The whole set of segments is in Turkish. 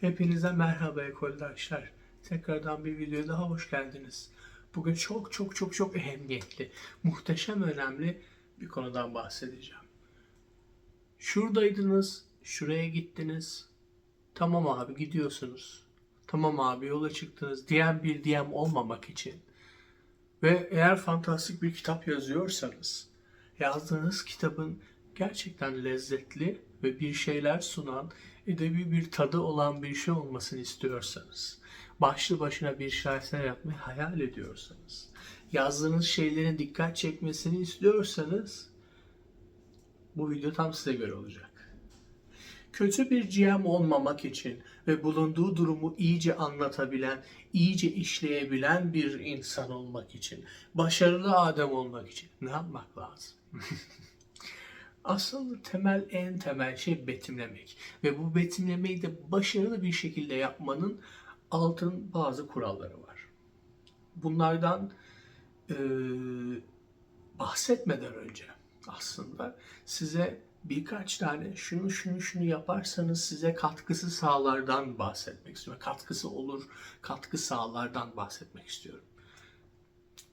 Hepinize merhaba ekoldaşlar. Tekrardan bir videoya daha hoş geldiniz. Bugün çok çok çok çok ehemmiyetli, muhteşem önemli bir konudan bahsedeceğim. Şuradaydınız, şuraya gittiniz. Tamam abi gidiyorsunuz. Tamam abi yola çıktınız diyen bir diyem olmamak için. Ve eğer fantastik bir kitap yazıyorsanız, yazdığınız kitabın gerçekten lezzetli ve bir şeyler sunan, edebi bir tadı olan bir şey olmasını istiyorsanız, başlı başına bir şaheser yapmayı hayal ediyorsanız, yazdığınız şeylerin dikkat çekmesini istiyorsanız, bu video tam size göre olacak. Kötü bir GM olmamak için ve bulunduğu durumu iyice anlatabilen, iyice işleyebilen bir insan olmak için, başarılı adam olmak için ne yapmak lazım? Aslında temel en temel şey betimlemek ve bu betimlemeyi de başarılı bir şekilde yapmanın altın bazı kuralları var. Bunlardan eee, bahsetmeden önce aslında size birkaç tane şunu şunu şunu yaparsanız size katkısı sağlardan bahsetmek istiyorum. Katkısı olur, katkı sağlardan bahsetmek istiyorum.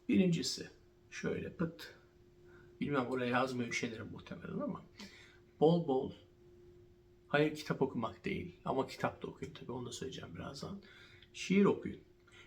Birincisi şöyle pıt. Bilmem oraya yazmıyor şeylerim muhtemelen ama bol bol hayır kitap okumak değil ama kitap da okuyun tabii onu da söyleyeceğim birazdan. Şiir okuyun.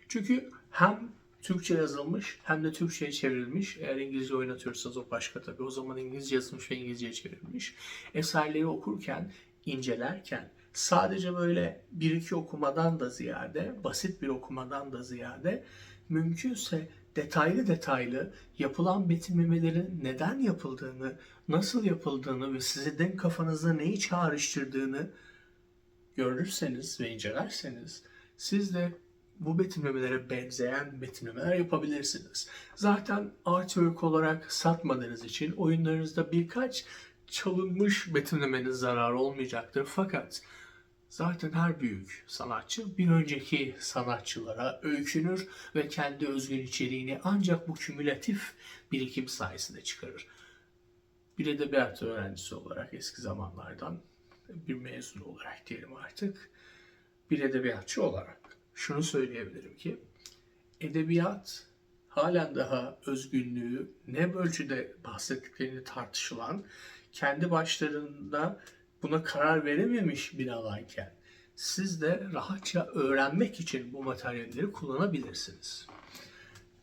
Çünkü hem Türkçe yazılmış hem de Türkçe'ye çevrilmiş. Eğer İngilizce oynatıyorsanız o başka tabii. O zaman İngilizce yazılmış ve İngilizce'ye çevrilmiş. Eserleri okurken, incelerken sadece böyle bir iki okumadan da ziyade, basit bir okumadan da ziyade mümkünse detaylı detaylı yapılan betimlemelerin neden yapıldığını, nasıl yapıldığını ve sizin kafanızda neyi çağrıştırdığını görürseniz ve incelerseniz siz de bu betimlemelere benzeyen betimlemeler yapabilirsiniz. Zaten artwork olarak satmadığınız için oyunlarınızda birkaç çalınmış betimlemenin zararı olmayacaktır. Fakat zaten her büyük sanatçı bir önceki sanatçılara öykünür ve kendi özgün içeriğini ancak bu kümülatif birikim sayesinde çıkarır. Bir edebiyat öğrencisi olarak eski zamanlardan bir mezun olarak diyelim artık bir edebiyatçı olarak şunu söyleyebilirim ki edebiyat halen daha özgünlüğü ne ölçüde bahsettiklerini tartışılan, kendi başlarında buna karar verememiş bir alanken siz de rahatça öğrenmek için bu materyalleri kullanabilirsiniz.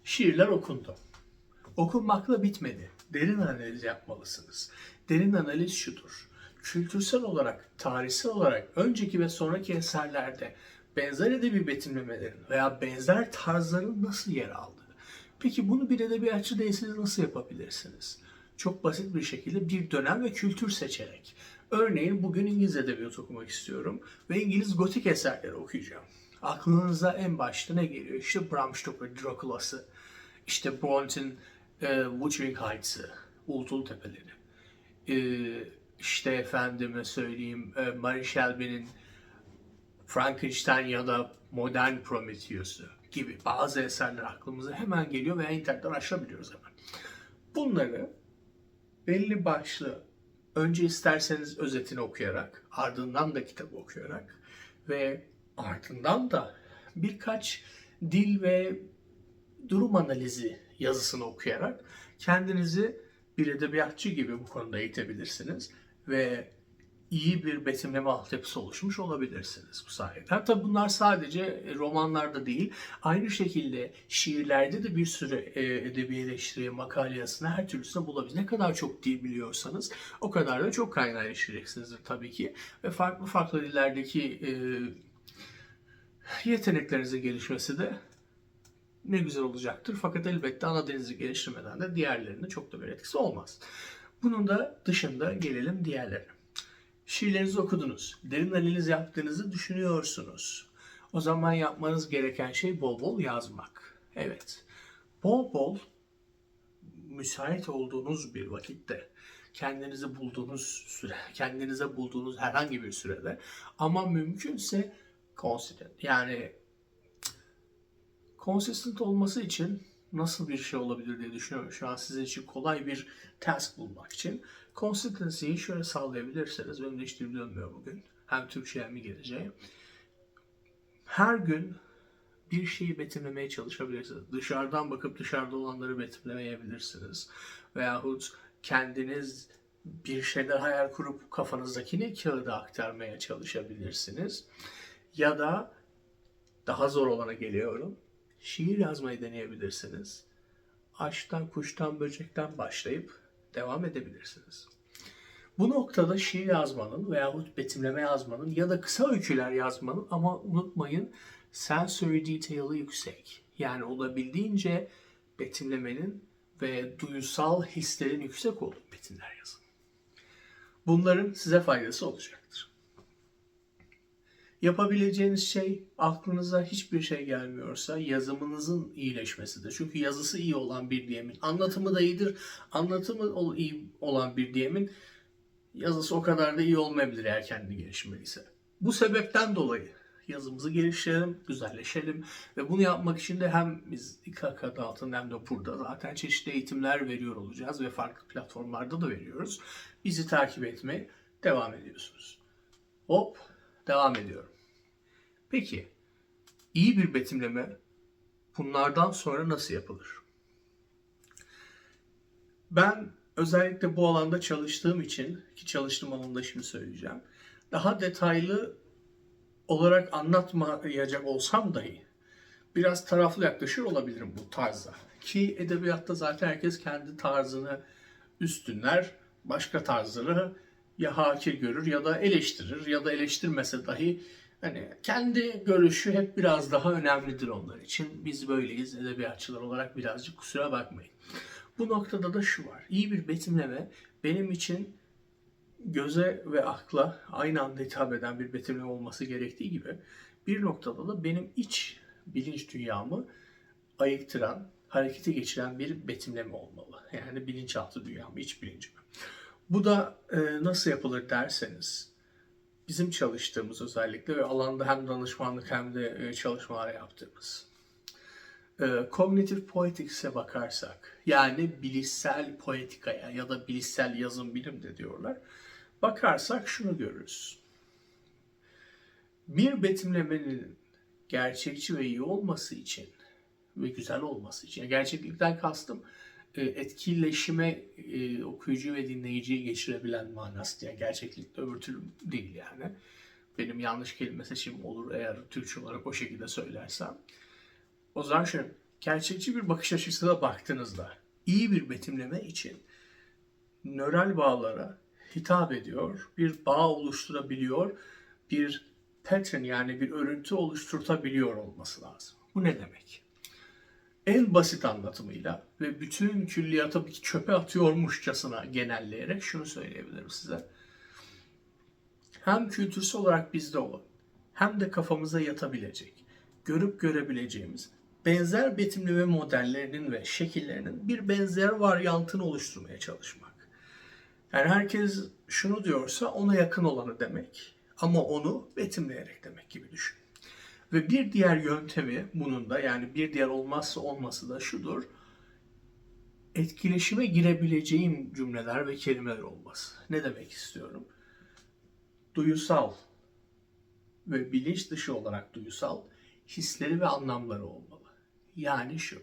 Şiirler okundu. Okunmakla bitmedi. Derin analiz yapmalısınız. Derin analiz şudur. Kültürsel olarak, tarihsel olarak önceki ve sonraki eserlerde benzer edebi betimlemelerin veya benzer tarzların nasıl yer aldığı. Peki bunu bir edebiyatçı değilseniz nasıl yapabilirsiniz? Çok basit bir şekilde bir dönem ve kültür seçerek. Örneğin bugün İngiliz edebiyatı okumak istiyorum ve İngiliz gotik eserleri okuyacağım. Aklınıza en başta ne geliyor? İşte Bram Stoker, Dracula'sı, işte Bronte'in e, Wuthering Heights'ı, Uğultul Tepeleri, e, işte efendime söyleyeyim e, Mary Shelley'nin Frankenstein ya da modern Prometheus'u gibi bazı eserler aklımıza hemen geliyor veya internetten aşabiliyoruz hemen. Bunları belli başlı önce isterseniz özetini okuyarak, ardından da kitabı okuyarak ve ardından da birkaç dil ve durum analizi yazısını okuyarak kendinizi bir edebiyatçı gibi bu konuda eğitebilirsiniz ve iyi bir betimleme altyapısı oluşmuş olabilirsiniz bu sayede. Tabi bunlar sadece romanlarda değil, aynı şekilde şiirlerde de bir sürü e, edebi eleştiri, makale yazısını her türlüsünü bulabilirsiniz. Ne kadar çok dil biliyorsanız o kadar da çok kaynağı erişeceksinizdir tabii ki. Ve farklı farklı dillerdeki e, yeteneklerinizin gelişmesi de ne güzel olacaktır. Fakat elbette ana dilinizi geliştirmeden de diğerlerinde çok da bir etkisi olmaz. Bunun da dışında gelelim diğerlerine. Şiirlerinizi okudunuz. Derin analiz yaptığınızı düşünüyorsunuz. O zaman yapmanız gereken şey bol bol yazmak. Evet. Bol bol müsait olduğunuz bir vakitte kendinizi bulduğunuz süre, kendinize bulduğunuz herhangi bir sürede ama mümkünse consistent yani consistent olması için nasıl bir şey olabilir diye düşünüyorum. Şu an sizin için kolay bir task bulmak için. Consistency'yi şöyle sağlayabilirsiniz. Benim de hiç dönmüyor bugün. Hem Türkçe hem İngilizce. Her gün bir şeyi betimlemeye çalışabilirsiniz. Dışarıdan bakıp dışarıda olanları betimlemeyebilirsiniz. Veyahut kendiniz bir şeyler hayal kurup kafanızdakini kağıda aktarmaya çalışabilirsiniz. Ya da daha zor olana geliyorum. Şiir yazmayı deneyebilirsiniz. Aşktan, kuştan, böcekten başlayıp devam edebilirsiniz. Bu noktada şiir yazmanın veyahut betimleme yazmanın ya da kısa öyküler yazmanın ama unutmayın sensory detail'ı yüksek. Yani olabildiğince betimlemenin ve duysal hislerin yüksek olduğu metinler yazın. Bunların size faydası olacaktır. Yapabileceğiniz şey aklınıza hiçbir şey gelmiyorsa yazımınızın iyileşmesidir. Çünkü yazısı iyi olan bir diyemin anlatımı da iyidir. Anlatımı iyi olan bir diyemin yazısı o kadar da iyi olmayabilir eğer kendi gelişmeliyse. Bu sebepten dolayı yazımızı geliştirelim, güzelleşelim ve bunu yapmak için de hem biz İKK altında hem de burada zaten çeşitli eğitimler veriyor olacağız ve farklı platformlarda da veriyoruz. Bizi takip etmeye devam ediyorsunuz. Hop, devam ediyorum. Peki, iyi bir betimleme bunlardan sonra nasıl yapılır? Ben özellikle bu alanda çalıştığım için, ki çalıştığım alanda şimdi söyleyeceğim, daha detaylı olarak anlatmayacak olsam dahi biraz taraflı yaklaşır olabilirim bu tarzda. Ki edebiyatta zaten herkes kendi tarzını üstünler, başka tarzları ya hakir görür ya da eleştirir ya da eleştirmese dahi hani kendi görüşü hep biraz daha önemlidir onlar için. Biz böyleyiz edebiyatçılar olarak birazcık kusura bakmayın. Bu noktada da şu var. İyi bir betimleme benim için göze ve akla aynı anda hitap eden bir betimleme olması gerektiği gibi bir noktada da benim iç bilinç dünyamı ayıktıran, harekete geçiren bir betimleme olmalı. Yani bilinçaltı dünyamı, iç bilincimi. Bu da e, nasıl yapılır derseniz, bizim çalıştığımız özellikle ve alanda hem danışmanlık hem de e, çalışmalar yaptığımız e, Cognitive Poetics'e bakarsak, yani bilişsel poetikaya ya da bilişsel yazım bilim de diyorlar. Bakarsak şunu görürüz. Bir betimlemenin gerçekçi ve iyi olması için ve güzel olması için, gerçeklikten kastım e, etkileşime e, okuyucu ve dinleyiciyi geçirebilen manası. Yani gerçeklikte öbür türlü değil yani. Benim yanlış kelime seçimim olur eğer Türkçe olarak o şekilde söylersem. O zaman şöyle, gerçekçi bir bakış açısıyla baktığınızda iyi bir betimleme için nöral bağlara hitap ediyor, bir bağ oluşturabiliyor, bir pattern yani bir örüntü oluşturtabiliyor olması lazım. Bu ne demek? En basit anlatımıyla ve bütün külliyatı çöpe atıyormuşçasına genelleyerek şunu söyleyebilirim size. Hem kültürsel olarak bizde olan hem de kafamıza yatabilecek, görüp görebileceğimiz benzer betimleme modellerinin ve şekillerinin bir benzer varyantını oluşturmaya çalışmak. Yani herkes şunu diyorsa ona yakın olanı demek ama onu betimleyerek demek gibi düşün. Ve bir diğer yöntemi bunun da yani bir diğer olmazsa olması da şudur. Etkileşime girebileceğim cümleler ve kelimeler olması. Ne demek istiyorum? Duyusal ve bilinç dışı olarak duyusal hisleri ve anlamları olmalı. Yani şu.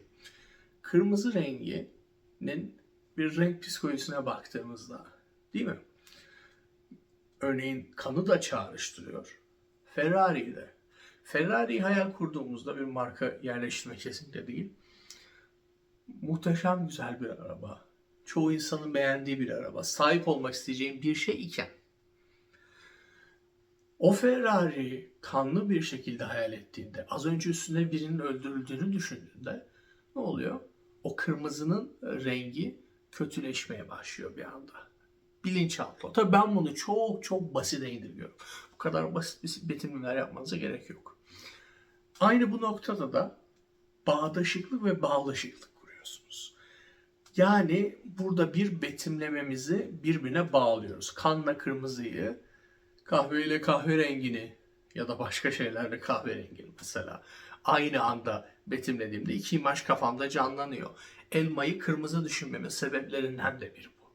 Kırmızı renginin bir renk psikolojisine baktığımızda değil mi? Örneğin kanı da çağrıştırıyor. Ferrari de. Ferrari'yi hayal kurduğumuzda bir marka yerleştirme kesinlikle değil. Muhteşem güzel bir araba. Çoğu insanın beğendiği bir araba. Sahip olmak isteyeceğim bir şey iken o Ferrari kanlı bir şekilde hayal ettiğinde, az önce üstünde birinin öldürüldüğünü düşündüğünde ne oluyor? O kırmızının rengi kötüleşmeye başlıyor bir anda. Bilinçaltı. Tabii ben bunu çok çok basite indirgiyorum. Kadar basit betimlemeler yapmanıza gerek yok. Aynı bu noktada da bağdaşıklık ve bağlaşıklık kuruyorsunuz. Yani burada bir betimlememizi birbirine bağlıyoruz. Kanla kırmızıyı, kahveyle kahverengini ya da başka şeylerle kahverengini mesela aynı anda betimlediğimde iki imaj kafamda canlanıyor. Elmayı kırmızı düşünmemin sebeplerinden de biri bu.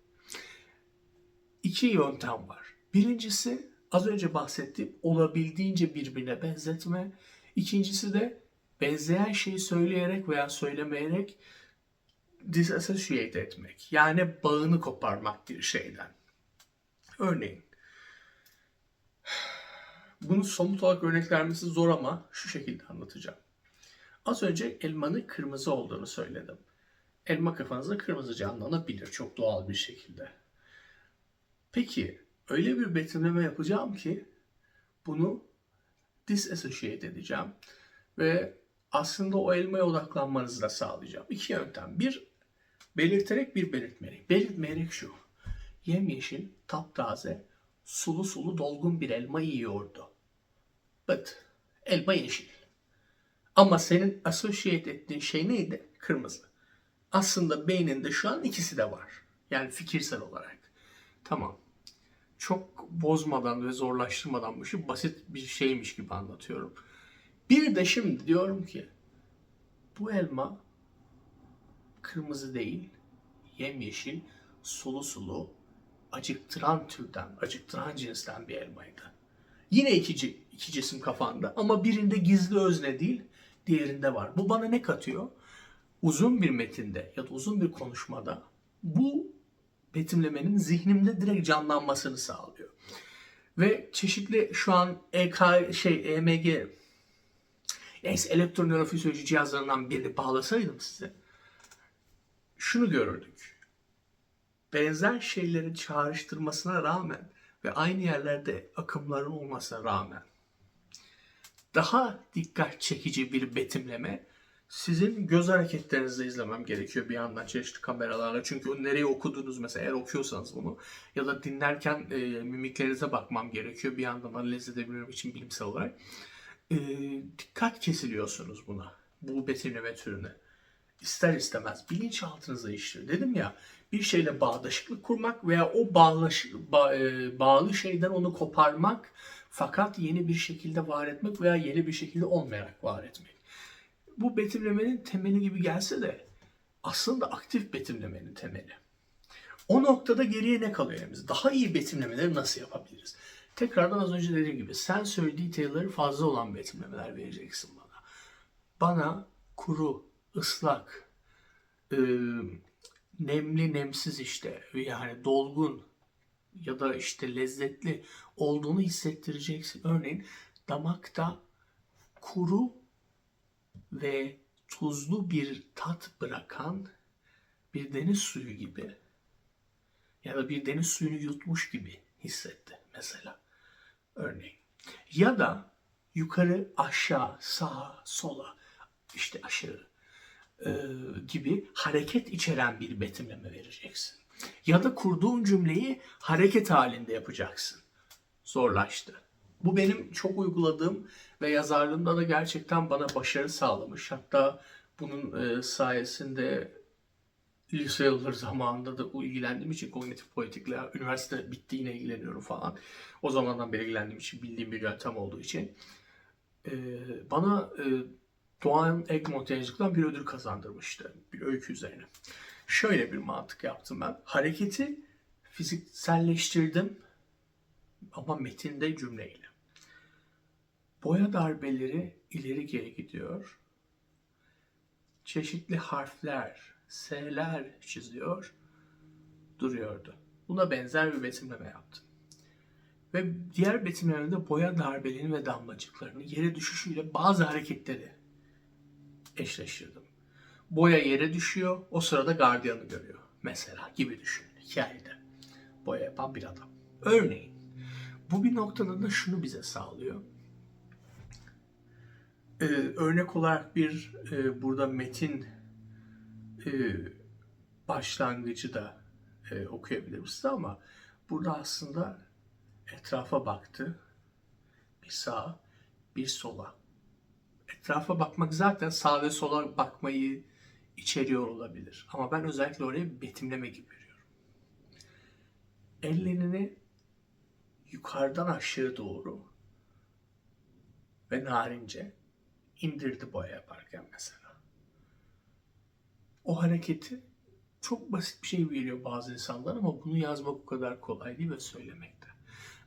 İki yöntem var. Birincisi az önce bahsettiğim olabildiğince birbirine benzetme. İkincisi de benzeyen şeyi söyleyerek veya söylemeyerek disassociate etmek. Yani bağını koparmak bir şeyden. Örneğin bunu somut olarak örnek vermesi zor ama şu şekilde anlatacağım. Az önce elmanın kırmızı olduğunu söyledim. Elma kafanızda kırmızı canlanabilir çok doğal bir şekilde. Peki öyle bir betimleme yapacağım ki bunu disassociate edeceğim ve aslında o elmaya odaklanmanızı da sağlayacağım. İki yöntem. Bir, belirterek bir belirtmeyerek. Belirtmeyerek şu. Yemyeşil, taptaze, sulu sulu dolgun bir elma yiyordu. But, elma yeşil. Ama senin associate ettiğin şey neydi? Kırmızı. Aslında beyninde şu an ikisi de var. Yani fikirsel olarak. Tamam. Çok bozmadan ve zorlaştırmadan bu işi basit bir şeymiş gibi anlatıyorum. Bir de şimdi diyorum ki bu elma kırmızı değil, yemyeşil, sulu sulu, acıktıran türden, acıktıran cinsten bir elmaydı. Yine iki, iki cisim kafanda ama birinde gizli özne değil, diğerinde var. Bu bana ne katıyor? Uzun bir metinde ya da uzun bir konuşmada bu betimlemenin zihnimde direkt canlanmasını sağlıyor. Ve çeşitli şu an EK şey EMG neyse elektronörofizyoloji cihazlarından birini bağlasaydım size şunu görürdük. Benzer şeyleri çağrıştırmasına rağmen ve aynı yerlerde akımların olmasına rağmen daha dikkat çekici bir betimleme sizin göz hareketlerinizle izlemem gerekiyor bir yandan çeşitli kameralarla. Çünkü nereye okudunuz mesela eğer okuyorsanız bunu ya da dinlerken e, mimiklerinize bakmam gerekiyor bir yandan analiz edebilmem için bilimsel olarak. E, dikkat kesiliyorsunuz buna. Bu betimleme türüne. İster istemez bilinçaltınıza işliyor. Dedim ya bir şeyle bağdaşıklık kurmak veya o bağlaş, ba, e, bağlı şeyden onu koparmak fakat yeni bir şekilde var etmek veya yeni bir şekilde olmayarak var etmek. Bu betimlemenin temeli gibi gelse de aslında aktif betimlemenin temeli. O noktada geriye ne kalıyor elimizde? Daha iyi betimlemeleri nasıl yapabiliriz? Tekrardan az önce dediğim gibi sensör detail'ları fazla olan betimlemeler vereceksin bana. Bana kuru, ıslak, e, nemli, nemsiz işte yani dolgun ya da işte lezzetli olduğunu hissettireceksin. Örneğin damakta kuru ve tuzlu bir tat bırakan bir deniz suyu gibi ya da bir deniz suyunu yutmuş gibi hissetti mesela örneğin. Ya da yukarı aşağı sağa sola işte aşağı e, gibi hareket içeren bir betimleme vereceksin. Ya da kurduğun cümleyi hareket halinde yapacaksın. Zorlaştı. Bu benim çok uyguladığım ve yazarlığımda da gerçekten bana başarı sağlamış. Hatta bunun e, sayesinde lise yılları zamanında da ilgilendiğim için kognitif poetikle üniversite bittiğine ilgileniyorum falan. O zamandan beri ilgilendiğim için bildiğim bir yöntem olduğu için e, bana e, Doğan Egmont yayıncılıktan bir ödül kazandırmıştı bir öykü üzerine. Şöyle bir mantık yaptım ben. Hareketi fizikselleştirdim ama metinde cümleyle. Boya darbeleri ileri geri gidiyor. Çeşitli harfler, S'ler çiziyor, duruyordu. Buna benzer bir betimleme yaptım. Ve diğer betimlemede boya darbelerini ve damlacıklarını yere düşüşüyle bazı hareketleri eşleştirdim. Boya yere düşüyor, o sırada gardiyanı görüyor. Mesela gibi düşün hikayede. Boya yapan bir adam. Örneğin bu bir noktada da şunu bize sağlıyor. Ee, örnek olarak bir e, burada metin e, başlangıcı da e, okuyabiliriz ama burada aslında etrafa baktı. Bir sağa, bir sola. Etrafa bakmak zaten sağ ve sola bakmayı içeriyor olabilir. Ama ben özellikle oraya betimleme gibi veriyorum. Ellerini yukarıdan aşağı doğru ve narince indirdi boya yaparken mesela. O hareketi çok basit bir şey geliyor bazı insanlar ama bunu yazmak o kadar kolay değil ve söylemekte.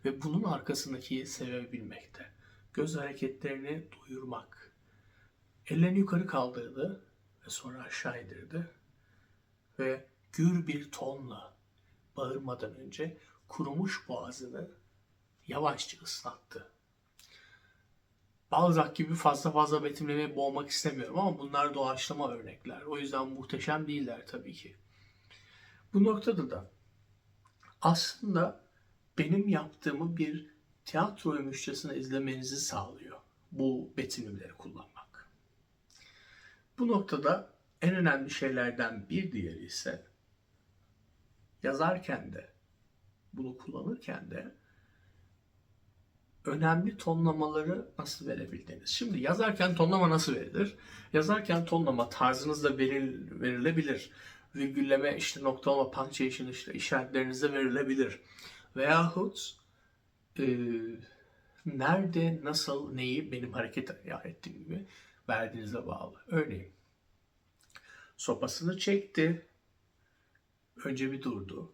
Ve bunun arkasındaki sevebilmekte. Göz hareketlerini duyurmak. Ellerini yukarı kaldırdı ve sonra aşağı indirdi. Ve gür bir tonla bağırmadan önce kurumuş boğazını yavaşça ıslattı. Balzac gibi fazla fazla betimlemeye boğmak istemiyorum ama bunlar doğaçlama örnekler. O yüzden muhteşem değiller tabii ki. Bu noktada da aslında benim yaptığımı bir tiyatroymuşçasına izlemenizi sağlıyor bu betimlemeleri kullanmak. Bu noktada en önemli şeylerden bir diğeri ise yazarken de bunu kullanırken de önemli tonlamaları nasıl verebildiğiniz. Şimdi yazarken tonlama nasıl verilir? Yazarken tonlama tarzınızda veril, verilebilir. Virgülleme, işte noktalama, punctuation işte işaretlerinizde verilebilir. Veyahut e, nerede, nasıl, neyi benim hareket ettiğim gibi verdiğinize bağlı. Örneğin sopasını çekti. Önce bir durdu.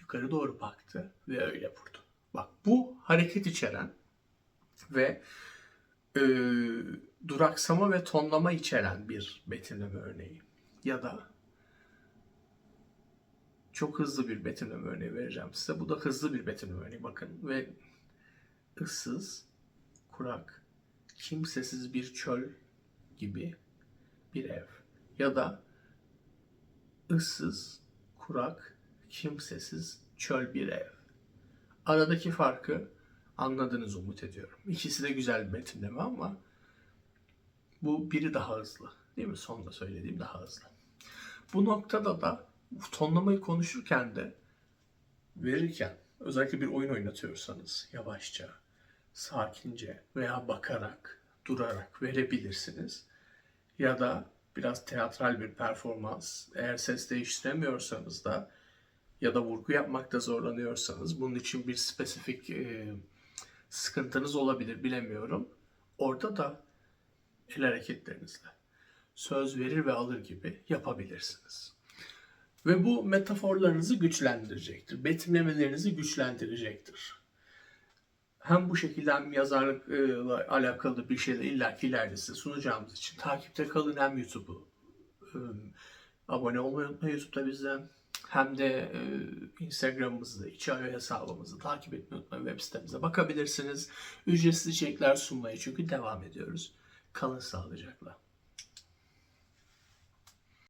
Yukarı doğru baktı ve öyle vurdu. Bak bu hareket içeren ve e, duraksama ve tonlama içeren bir betimleme örneği. Ya da çok hızlı bir betimleme örneği vereceğim size. Bu da hızlı bir betimleme örneği. Bakın ve ıssız, kurak, kimsesiz bir çöl gibi bir ev. Ya da ıssız, kurak, kimsesiz çöl bir ev. Aradaki farkı anladınız umut ediyorum. İkisi de güzel bir betimleme ama bu biri daha hızlı. Değil mi? Sonda söylediğim daha hızlı. Bu noktada da tonlamayı konuşurken de verirken özellikle bir oyun oynatıyorsanız yavaşça, sakince veya bakarak, durarak verebilirsiniz. Ya da biraz teatral bir performans, eğer ses değiştiremiyorsanız da ya da vurgu yapmakta zorlanıyorsanız bunun için bir spesifik e, sıkıntınız olabilir bilemiyorum. Orada da el hareketlerinizle söz verir ve alır gibi yapabilirsiniz. Ve bu metaforlarınızı güçlendirecektir. Betimlemelerinizi güçlendirecektir. Hem bu şekilde hem yazarlıkla alakalı bir şeyler illaki ileride size sunacağımız için takipte kalın hem YouTube'u e, abone olmayı unutmayın YouTube'da bizden hem de e, Instagram'ımızda, içeri hesabımızı takip etmeyi unutmayın. Web sitemize bakabilirsiniz. Ücretsiz içerikler sunmaya çünkü devam ediyoruz. Kalın sağlıcakla.